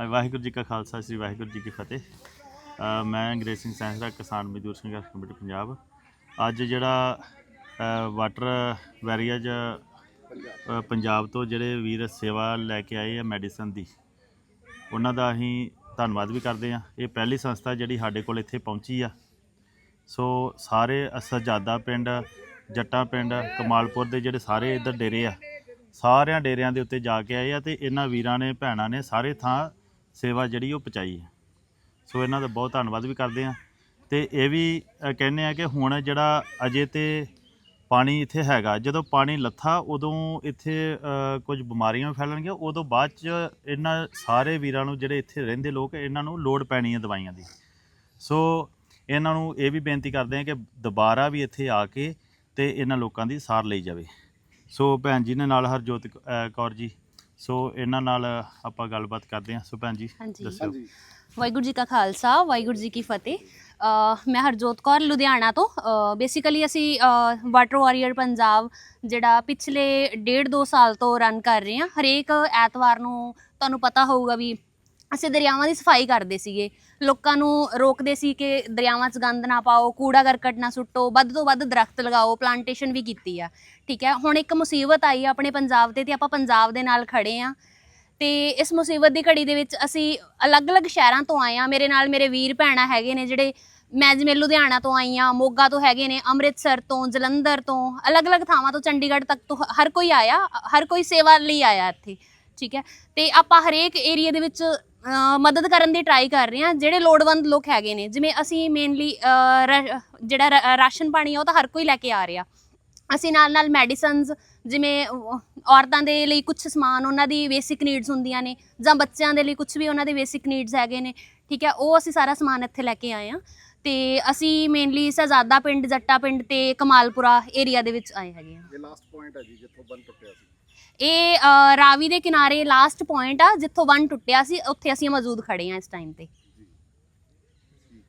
ਵਾਹਿਗੁਰੂ ਜੀ ਕਾ ਖਾਲਸਾ, ਸ੍ਰੀ ਵਾਹਿਗੁਰੂ ਜੀ ਕੀ ਫਤਿਹ। ਮੈਂ ਅੰਗਰੇਜ਼ ਸਿੰਘ ਸੈਂਸਰਾ ਕਿਸਾਨ ਮਜ਼ਦੂਰ ਸੰਘਰਸ਼ ਕਮੇਟੀ, ਪੰਜਾਬ। ਅੱਜ ਜਿਹੜਾ ਵਾਟਰ ਵੈਰੀਅਜ ਪੰਜਾਬ ਤੋਂ ਜਿਹੜੇ ਵੀਰ ਸੇਵਾ ਲੈ ਕੇ ਆਏ ਆ ਮੈਡੀਸਨ ਦੀ, ਉਹਨਾਂ ਦਾ ਅਸੀਂ ਧੰਨਵਾਦ ਵੀ ਕਰਦੇ ਆ ਇਹ ਪਹਿਲੀ ਸੰਸਥਾ ਜਿਹੜੀ ਸਾਡੇ ਕੋਲ ਇੱਥੇ ਪਹੁੰਚੀ ਆ। ਸੋ ਸਾਰੇ ਸਜਾਦਾ ਪਿੰਡ, ਜੱਟਾਂ ਪਿੰਡ, ਕਮਾਲਪੁਰ ਦੇ ਜਿਹੜੇ ਸਾਰੇ ਇੱਧਰ ਡੇਰੇ ਆ, ਸਾਰਿਆਂ ਡੇਰਿਆਂ ਦੇ ਉੱਤੇ ਜਾ ਕੇ ਆਏ ਆ ਤੇ ਇਹਨਾਂ ਵੀਰਾਂ ਨੇ, ਭੈਣਾਂ ਨੇ ਸਾਰੇ ਥਾਂ ਸੇਵਾ ਜਿਹੜੀ ਉਹ ਪਹੁੰਚਾਈ ਹੈ। ਸੋ ਇਹਨਾਂ ਦਾ ਬਹੁਤ ਧੰਨਵਾਦ ਵੀ ਕਰਦੇ ਆ ਤੇ ਇਹ ਵੀ ਅ, ਕਹਿੰਦੇ ਆ ਕਿ ਹੁਣ ਜਿਹੜਾ ਅਜੇ ਤੇ ਪਾਣੀ ਇੱਥੇ ਹੈਗਾ ਜਦੋਂ ਪਾਣੀ ਲੱਥਾ ਉਦੋਂ ਇੱਥੇ ਅ, ਕੁਝ ਬਿਮਾਰੀਆਂ ਵੀ ਫੈਲਣਗੀਆਂ। ਉਦੋਂ ਬਾਅਦ ਚ ਇਹਨਾਂ ਸਾਰੇ ਵੀਰਾਂ ਨੂੰ ਜਿਹੜੇ ਇੱਥੇ ਰਹਿੰਦੇ ਲੋਕ ਇਹਨਾਂ ਨੂੰ ਲੋੜ ਪੈਣੀ ਹੈ ਦਵਾਈਆਂ ਦੀ। ਸੋ ਇਹਨਾਂ ਨੂੰ ਇਹ ਵੀ ਬੇਨਤੀ ਕਰਦੇ ਆ ਕਿ ਦੁਬਾਰਾ ਵੀ ਇੱਥੇ ਆ ਕੇ ਤੇ ਇਹਨਾਂ ਲੋਕਾਂ ਦੀ ਸਾਰ ਲਈ ਜਾਵੇ। ਸੋ ਭੈਣ ਜੀ ਨੇ ਨਾਲ ਹਰਜੋਤ ਕ- ਅ, ਕੌਰ ਜੀ। ਸੋ ਇਹਨਾਂ ਨਾਲ ਆਪਾਂ ਗੱਲਬਾਤ ਕਰਦੇ ਹਾਂ। ਸੋ ਭੈਣ ਜੀ ਹਾਂਜੀ। ਦੱਸਿਓ। ਵਾਹਿਗੁਰੂ ਜੀ ਕਾ ਖਾਲਸਾ ਵਾਹਿਗੁਰੂ ਜੀ ਕੀ ਫਤਿਹ। ਅ, ਮੈਂ ਹਰਜੋਤ ਕੌਰ ਲੁਧਿਆਣਾ ਤੋਂ। ਬੇਸਿਕਲੀ ਅਸੀਂ ਵਾਟਰ ਵਾਰੀਅਰ ਪੰਜਾਬ ਜਿਹੜਾ ਪਿਛਲੇ ਡੇਢ ਦੋ ਸਾਲ ਤੋਂ ਰਨ ਕਰ ਰਹੇ ਹਾਂ। ਹਰੇਕ ਐਤਵਾਰ ਨੂੰ ਤੁਹਾਨੂੰ ਪਤਾ ਹੋਊਗਾ ਵੀ ਅਸੀਂ ਦਰਿਆਵਾਂ ਦੀ ਸਫ਼ਾਈ ਕਰਦੇ ਸੀਗੇ। ਲੋਕਾਂ ਨੂੰ ਰੋਕਦੇ ਸੀ ਕਿ ਦਰਿਆਵਾਂ 'ਚ ਗੰਦ ਨਾ ਪਾਓ, ਕੂੜਾ ਕਰਕਟ ਨਾ ਸੁੱਟੋ, ਵੱਧ ਤੋਂ ਵੱਧ ਦਰਖਤ ਲਗਾਓ ਪਲਾਂਟੇਸ਼ਨ ਵੀ ਕੀਤੀ ਆ। ਠੀਕ ਹੈ, ਹੁਣ ਇੱਕ ਮੁਸੀਬਤ ਆਈ ਆ ਆਪਣੇ ਪੰਜਾਬ ਤੇ ਤੇ ਆਪਾਂ ਪੰਜਾਬ ਦੇ ਨਾਲ ਖੜੇ ਆ। ਤੇ ਇਸ ਮੁਸੀਬਤ ਦੀ ਘੜੀ ਦੇ ਵਿੱਚ ਅਸੀਂ ਅਲੱਗ-ਅਲੱਗ ਸ਼ਹਿਰਾਂ ਤੋਂ ਆਏ ਆ। ਮੇਰੇ ਨਾਲ ਮੇਰੇ ਵੀਰ ਭੈਣਾਂ ਹੈਗੇ ਨੇ ਜਿਹੜੇ ਮੈਂ ਜਿਵੇਂ ਲੁਧਿਆਣਾ ਤੋਂ ਆਈ ਆ, ਮੋਗਾ ਤੋਂ ਹੈਗੇ ਨੇ, ਅੰਮ੍ਰਿਤਸਰ ਤੋਂ, ਜਲੰਧਰ ਤੋਂ, ਅਲੱਗ-ਅਲੱਗ ਥਾਵਾਂ ਤੋਂ ਚੰਡੀਗੜ੍ਹ ਤੱਕ ਤੋਂ ਹਰ ਕੋਈ ਆਇਆ, ਹਰ ਕੋਈ ਸੇਵਾ ਲਈ ਆਇਆ ਇੱਥੇ। ਠੀਕ ਹੈ, ਤੇ ਆਪਾਂ ਹਰੇਕ ਏਰੀਆ ਦੇ ਵਿੱਚ ਮਦਦ ਕਰਨ ਦੀ ਟਰਾਈ ਕਰ ਰਹੇ ਹਾਂ, ਜਿਹੜੇ ਲੋੜਵੰਦ ਲੋਕ ਹੈਗੇ ਨੇ, ਜਿਵੇਂ ਅਸੀਂ ਮੇਨਲੀ ਜਿਹੜਾ ਰਾ- ਰਾਸ਼ਨ ਪਾਣੀ ਆ, ਉਹ ਤਾਂ ਹਰ ਕੋਈ ਲੈ ਕੇ ਆ ਰਿਹਾ। ਅਸੀਂ ਨਾਲ ਨਾਲ ਮੈਡੀਸਨਸ ਜਿਵੇਂ ਔਰਤਾਂ ਦੇ ਲਈ ਕੁਝ ਸਮਾਨ, ਉਹਨਾਂ ਦੀ ਬੇਸਿਕ ਨੀਡਸ ਹੁੰਦੀਆਂ ਨੇ, ਜਾਂ ਬੱਚਿਆਂ ਦੇ ਲਈ ਕੁਝ ਵੀ ਉਹਨਾਂ ਦੇ ਬੇਸਿਕ ਨੀਡਸ ਹੈਗੇ ਨੇ, ਠੀਕ ਹੈ, ਉਹ ਅਸੀਂ ਸਾਰਾ ਸਮਾਨ ਇੱਥੇ ਲੈ ਕੇ ਆਏ ਆ ਤੇ ਅਸੀਂ ਮੇਨਲੀ ਸਹਜ਼ਾਦਾ ਪਿੰਡ ਜੱਟਾ ਪਿੰਡ ਤੇ ਕਮਾਲਪੁਰਾ ਏਰੀਆ ਦੇ ਵਿੱਚ ਆਏ ਹੈਗੇ ਆ ਇਹ ਲਾਸਟ ਪੁਆਇੰਟ ਹੈ ਜੀ ਜਿੱਥੋਂ ਬੰਨ ਟੁੱਟਿਆ ਸੀ। ਇਹ ਰਾਵੀ ਦੇ ਕਿਨਾਰੇ ਲਾਸਟ ਪੁਆਇੰਟ ਆ ਜਿੱਥੋਂ ਵਨ ਟੁੱਟਿਆ ਸੀ ਉੱਥੇ ਅਸੀਂ ਮੌਜੂਦ ਖੜੇ ਆ ਇਸ ਟਾਈਮ ਤੇ।